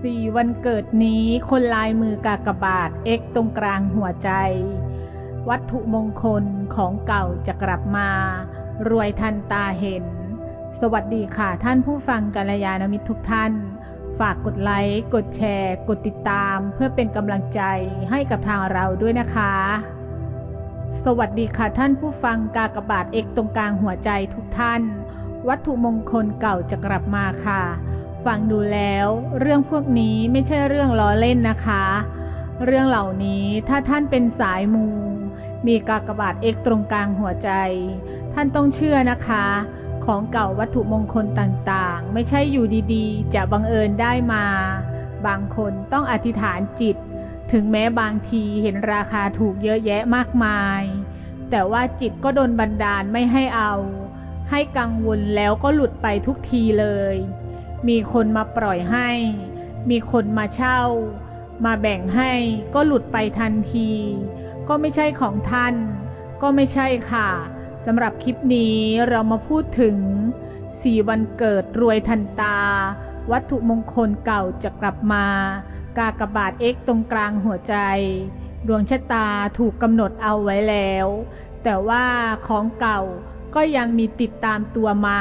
สี่วันเกิดนี้คนลายมือกากบาท X ตรงกลางหัวใจ วัตถุมงคลของเก่าจะกลับมา รวยทันตาเห็น สวัสดีค่ะท่านผู้ฟังกัลยาณมิตรทุกท่าน ฝากกดไลค์ กดแชร์ กดติดตาม เพื่อเป็นกำลังใจให้กับทางเราด้วยนะคะ สวัสดีค่ะท่านผู้ฟังกากบาท X ตรงกลางหัวใจทุกท่าน วัตถุมงคลเก่าจะกลับมาค่ะ ฟังดูแล้วเรื่องพวกนี้ไม่ใช่เรื่องล้อเล่นนะคะ เรื่องเหล่านี้ถ้าท่านเป็นสายมู มีกากบาทเอกตรงกลางหัวใจ ท่านต้องเชื่อนะคะ ของเก่าวัตถุมงคลต่างๆ ไม่ใช่อยู่ดีๆ จะบังเอิญได้มา บางคนต้องอธิษฐานจิต ถึงแม้บางทีเห็นราคาถูกเยอะแยะมากมาย แต่ว่าจิตก็โดนบันดาลไม่ให้เอา ให้กังวลแล้วก็หลุดไปทุกทีเลย มีคนมาปล่อยให้ มีคนมาเช่า มาแบ่งให้ก็หลุดไปทันที ก็ไม่ใช่ของท่าน ก็ไม่ใช่ค่ะสำหรับคลิปนี้เรามาพูดถึง4วันเกิดรวยทันตา วัตถุมงคลเก่าจะกลับมา กากบาทเอ็กตรงกลางหัวใจ ดวงชะตาถูกกำหนดเอาไว้แล้ว แต่ว่าของเก่าก็ยังมีติดตามตัวมา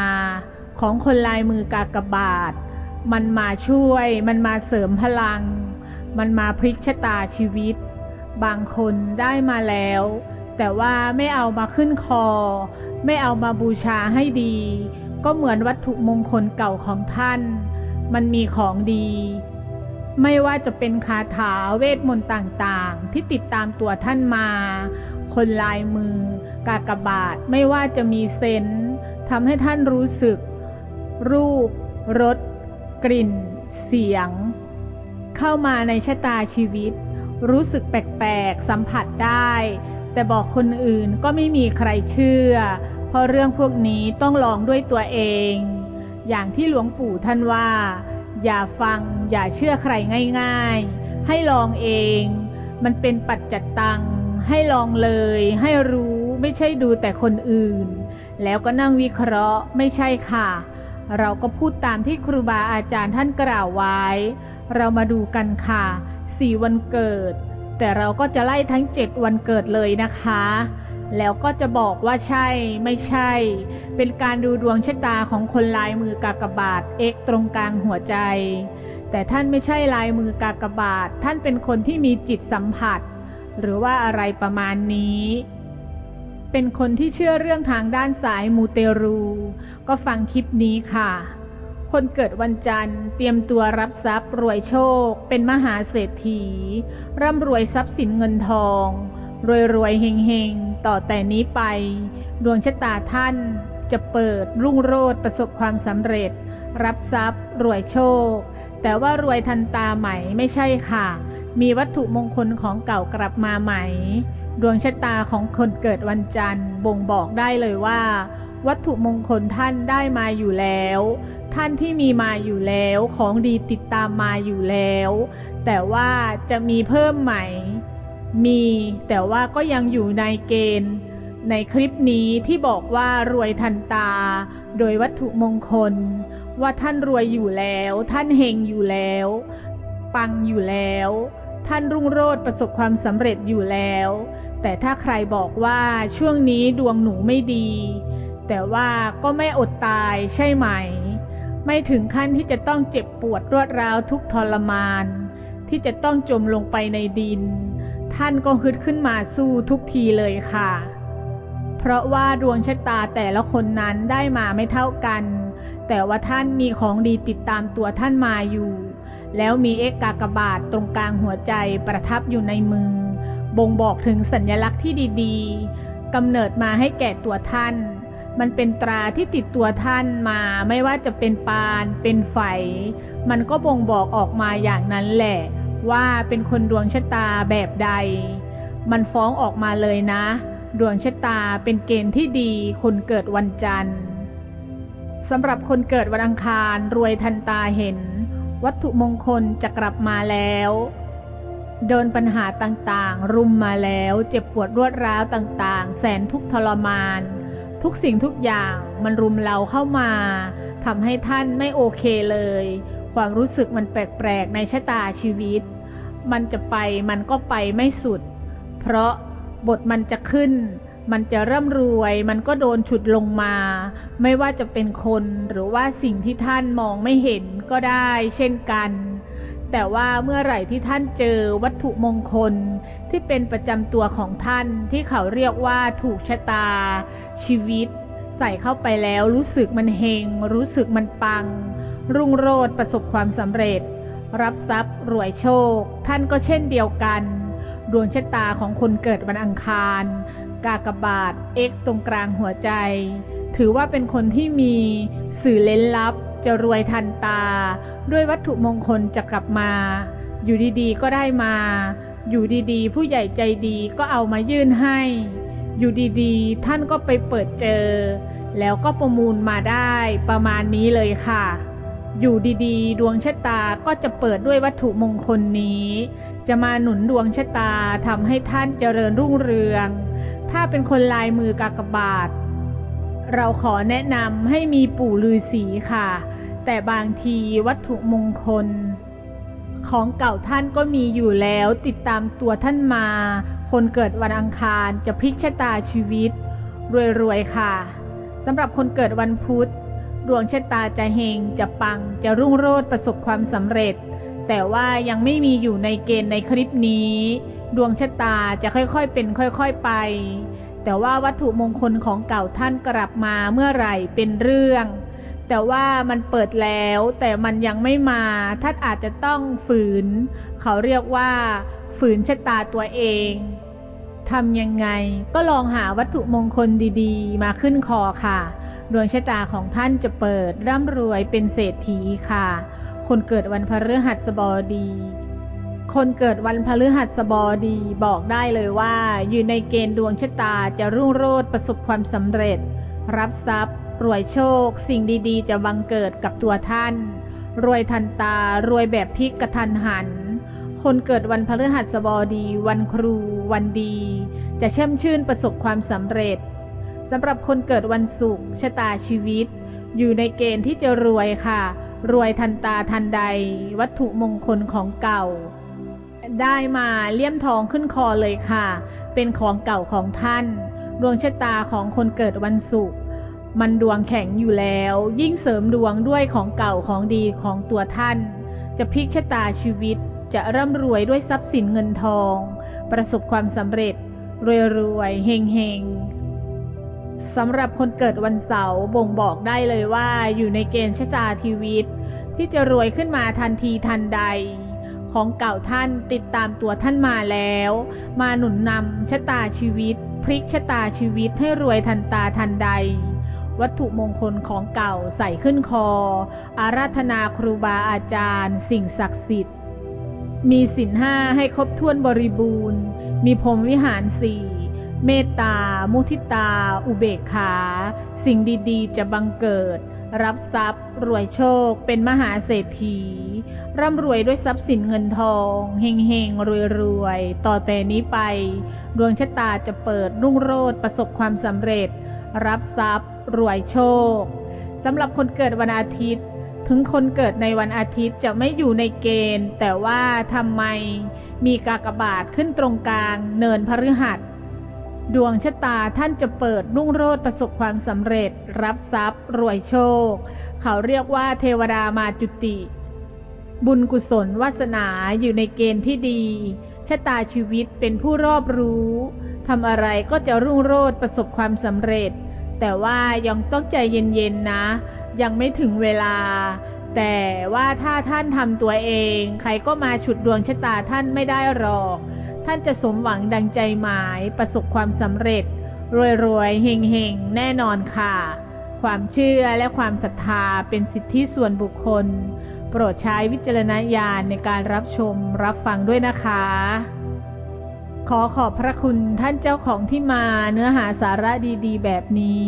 ของคนลายมือกากบาท มันมาช่วย มันมาเสริมพลัง มันมาพลิกชะตาชีวิต บางคนได้มาแล้ว แต่ว่าไม่เอามาขึ้นคอ ไม่เอามาบูชาให้ดี ก็เหมือนวัตถุมงคลเก่าของท่าน มันมีของดี ไม่ว่าจะเป็นคาถาเวทมนต์ต่างๆ ที่ติดตามตัวท่านมา คนลายมือ กากบาทไม่ว่าจะมีเซนทำให้ท่านรู้สึก รูป รส กลิ่น เสียง เข้ามาในชะตาชีวิต รู้สึกแปลกๆ สัมผัสได้ แต่บอกคนอื่นก็ไม่มีใครเชื่อ เพราะเรื่องพวกนี้ต้องลองด้วยตัวเอง อย่างที่หลวงปู่ท่านว่า อย่าฟังอย่าเชื่อใครง่าย ๆ ให้ลองเอง มันเป็นปัจจัตตัง ให้ลองเลย ให้รู้ไม่ใช่ดูแต่คนอื่น แล้วก็นั่งวิเคราะห์ไม่ใช่ค่ะ เราก็พูดตามที่ครูบาอาจารย์ท่านกล่าวไว้ เรามาดูกันค่ะสี่วันเกิด แต่เราก็จะไล่ทั้ง 7 วันเกิดเลยนะคะ แล้วก็จะบอกว่าใช่ไม่ใช่ เป็นการดูดวงชะตาของคนลายมือกากบาทเอกตรงกลางหัวใจ แต่ท่านไม่ใช่ลายมือกากบาท ท่านเป็นคนที่มีจิตสัมผัส หรือว่าอะไรประมาณนี้ เป็นคนที่เชื่อเรื่องทางด้านสายมูเตรู ก็ฟังคลิปนี้ค่ะ คนเกิดวันจันทร์ เตรียมตัวรับทรัพย์รวยโชค เป็นมหาเศรษฐี ร่ำรวยทรัพย์สินเงินทอง รวยรวยเฮงเฮงต่อแต่นี้ไป ดวงชะตาท่านจะเปิดรุ่งโรจน์ประสบความสำเร็จ รับทรัพย์ รวยโชค แต่ว่ารวยทันตาใหม่ไม่ใช่ค่ะ มีวัตถุมงคลของเก่ากลับมาใหม่ ดวงชะตาของคนเกิดวันจันทร์บ่งบอกได้เลยว่า วัตถุมงคลท่านได้มาอยู่แล้ว ท่านที่มีมาอยู่แล้วของดีติดตามมาอยู่แล้ว แต่ว่าจะมีเพิ่มไหม มีแต่ว่าก็ยังอยู่ในเกณฑ์ในคลิปนี้ที่บอกว่ารวยทันตา โดยวัตถุมงคล ว่าท่านรวยอยู่แล้ว ท่านเฮงอยู่แล้ว ปังอยู่แล้ว ท่านรุ่งโรจน์ประสบความสำเร็จอยู่แล้ว แต่ถ้าใครบอกว่าช่วงนี้ดวงหนูไม่ดี แต่ว่าก็ไม่อดตายใช่ไหม ไม่ถึงขั้นที่จะต้องเจ็บปวดรวดร้าวทุกทรมาน ที่จะต้องจมลงไปในดิน ท่านก็ฮึดขึ้นมาสู้ทุกทีเลยค่ะ เพราะว่าดวงชะตาแต่ละคนนั้นได้มาไม่เท่ากัน แต่ว่าท่านมีของดีติดตามตัวท่านมาอยู่ แล้วมีเอกกากบาทตรงกลางหัวใจประทับอยู่ในมือ บ่งบอกถึงสัญลักษณ์ที่ดีๆกำเนิดมาให้แก่ตัวท่าน มันเป็นตราที่ติดตัวท่านมาไม่ว่าจะเป็นปานเป็นไฝ มันก็บ่งบอกออกมาอย่างนั้นแหละ ว่าเป็นคนดวงชะตาแบบใด มันฟ้องออกมาเลยนะ ดวงชะตาเป็นเกณฑ์ที่ดีคนเกิดวันจันทร์สำหรับคนเกิดวันอังคารรวยทันตาเห็น วัตถุมงคลจะกลับมาแล้วโดนปัญหาต่างๆ รุมมาแล้ว เจ็บปวดรวดร้าวต่างๆ แสนทุกทรมาน ทุกสิ่งทุกอย่างมันรุมเราเข้ามาทำให้ท่านไม่โอเคเลย ความรู้สึกมันแปลกๆ ในชะตาชีวิต มันจะไปมันก็ไปไม่สุด เพราะบทมันจะขึ้น มันจะร่ำรวยมันก็โดนฉุดลงมา ไม่ว่าจะเป็นคนหรือว่าสิ่งที่ท่านมองไม่เห็นก็ได้เช่นกัน แต่ว่าเมื่อไหร่ที่ท่านเจอวัตถุมงคลที่เป็นประจำตัวของท่านที่เขาเรียกว่าถูกชะตา ชีวิต ใส่เข้าไปแล้วรู้สึกมันเฮง รู้สึกมันปัง รุ่งโรจน์ประสบความสำเร็จ รับทรัพย์รวยโชค ท่านก็เช่นเดียวกัน ดวงชะตาของคนเกิดวันอังคาร กากบาท X ตรงกลางหัวใจ ถือว่าเป็นคนที่มีสื่อเล้นลับ จะรวยทันตา ด้วยวัตถุมงคลจะกลับมา อยู่ดีๆก็ได้มา อยู่ดีๆ ผู้ใหญ่ใจดีก็เอามายื่นให้ อยู่ดีๆ ท่านก็ไปเปิดเจอ แล้วก็ประมูลมาได้ประมาณนี้เลยค่ะ อยู่ดีๆ ดวงชะตาก็จะเปิดด้วยวัตถุมงคลนี้ จะมาหนุนดวงชะตาทำให้ท่านเจริญรุ่งเรือง ถ้าเป็นคนลายมือกากบาท เราขอแนะนำให้มีปู่ฤาษีค่ะ แต่บางทีวัตถุมงคล ของเก่าท่านก็มีอยู่แล้วติดตามตัวท่านมา คนเกิดวันอังคารจะพลิกชะตาชีวิตรวยๆค่ะสำหรับคนเกิดวันพุธ ดวงชะตาจะเฮงจะปังจะรุ่งโรจน์ประสบความสำเร็จ แต่ว่ายังไม่มีอยู่ในเกณฑ์ในคลิปนี้ ดวงชะตาจะค่อยๆเป็นค่อยๆไป แต่ว่าวัตถุมงคลของเก่าท่านกลับมาเมื่อไหร่เป็นเรื่อง แต่ว่ามันเปิดแล้วแต่มันยังไม่มาท่านอาจจะต้องฝืน เขาเรียกว่า ฝืนชะตาตัวเอง ทำยังไง ก็ลองหาวัตถุมงคลดีๆ มาขึ้นคอค่ะ ดวงชะตาของท่านจะเปิดร่ำรวยเป็นเศรษฐีค่ะ คนเกิดวันพฤหัสบดี คนเกิดวันพฤหัสบดีบอกได้เลยว่า อยู่ในเกณฑ์ดวงชะตาจะรุ่งโรจน์ประสบความสำเร็จ รับทรัพย์ รวยโชค สิ่งดีๆ จะบังเกิดกับตัวท่าน รวยทันตารวยแบบพลิกกระทันหัน คนเกิดวันพฤหัสบดี วันครู วันดี จะเชื่มชื่นประสบความสำเร็จสำหรับคนเกิดวันศุกร์ชะตาชีวิต อยู่ในเกณฑ์ที่จะรวยค่ะ รวยทันตาทันใด วัตถุมงคลของเก่า ได้มาเลี่ยมทองขึ้นคอเลยค่ะ เป็นของเก่าของท่าน ดวงชะตาของคนเกิดวันศุกร์มันดวงแข็งอยู่แล้ว ยิ่งเสริมดวงด้วยของเก่าของดีของตัวท่าน จะพลิกชะตาชีวิต จะร่ำรวยด้วยทรัพย์สินเงินทอง ประสบความสำเร็จ รวยรวยเฮงเฮงสำหรับคนเกิดวันเสาร์บ่งบอกได้เลยว่าอยู่ในเกณฑ์ชะตาชีวิต ที่จะรวยขึ้นมาทันทีทันใด ของเก่าท่านติดตามตัวท่านมาแล้ว มาหนุนนำชะตาชีวิต พลิกชะตาชีวิตให้รวยทันตาทันใด วัตถุมงคลของเก่าใส่ขึ้นคอ อาราธนาครูบาอาจารย์ สิ่งศักดิ์สิทธิ์ มีสินห้าให้ครบถ้วนบริบูรณ์ มีพรมวิหารสี่เมตตา มุทิตา อุเบกขา สิ่งดีๆ จะบังเกิด รับทรัพย์ รวยโชค เป็นมหาเศรษฐี ร่ำรวยด้วยทรัพย์สินเงินทอง เฮงเฮงรวยรวยๆต่อแต่นี้ไป ดวงชะตาจะเปิดรุ่งโรจน์ประสบความสำเร็จ รับทรัพย์ รวยโชค สำหรับคนเกิดวันอาทิตย์ ถึงคนเกิดในวันอาทิตย์จะไม่อยู่ในเกณฑ์ แต่ว่าทำไมมีกากบาทขึ้นตรงกลางเนินพฤหัส ดวงชะตาท่านจะเปิดรุ่งโรจน์ประสบความสำเร็จ รับทรัพย์ รวยโชค เขาเรียกว่าเทวดามาจุติ บุญกุศลวาสนาอยู่ในเกณฑ์ที่ดี ชะตาชีวิตเป็นผู้รอบรู้ทำอะไรก็จะรุ่งโรจน์ประสบความสำเร็จ แต่ว่ายังต้องใจเย็นๆนะ ยังไม่ถึงเวลา แต่ว่าถ้าท่านทำตัวเอง ใครก็มาฉุดดวงชะตาท่านไม่ได้หรอก ท่านจะสมหวังดังใจหมายประสบความสำเร็จ รวยๆเฮงๆ แน่นอนค่ะ ความเชื่อและความศรัทธาเป็นสิทธิส่วนบุคคล โปรดใช้วิจารณญาณในการรับชมรับฟังด้วยนะคะขอขอบพระคุณท่านเจ้าของที่มาเนื้อหาสาระดีๆ แบบนี้